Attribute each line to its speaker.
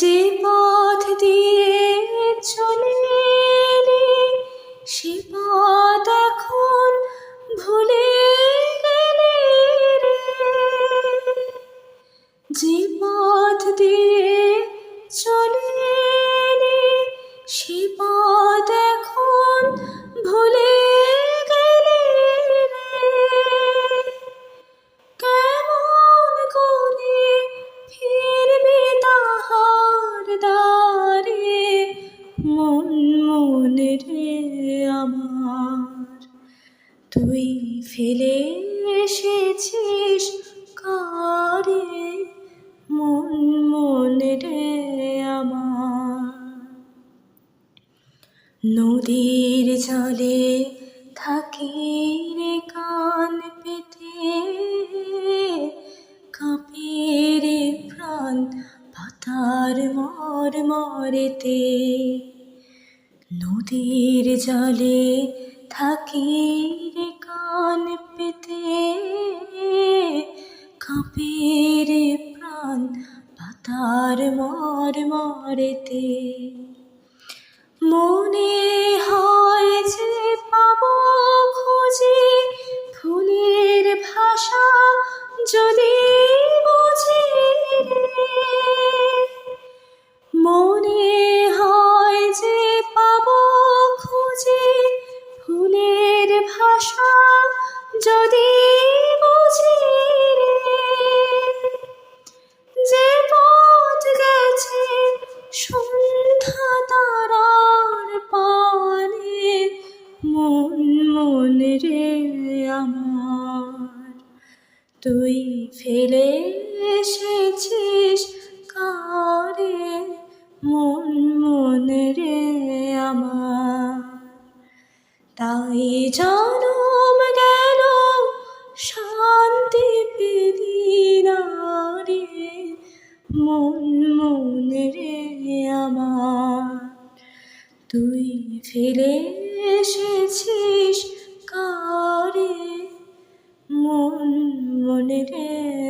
Speaker 1: যে পথ দিয়ে চলে এলি সে পথ এখন ভুলে গেলে রে। যে পথ দিয়ে চলে এলি সে পথ এখন ভুলে আমার। তুই ফেলে এসেছিস কারে? মন মনে রে আমার। নদীর জলে থাকি রে কান পেতে কাঁপে প্রাণ পাতার মর মরেতে নদীর জলে থাকি রে কান পেতে। কাঁপে রে প্রাণ পাতার মর মরেতে। মনে হয় যে পাবো যদি বুঝি যে পথ গেছে সন্ধ্যা তারার পানে, মন মন রে আমার। তুই ফেলে এসেছিস কারে, মন মন রে আমার। তাই জনম মন মন রে আমার। তুই ফিরে এসেছিস কারে? মন মনে রে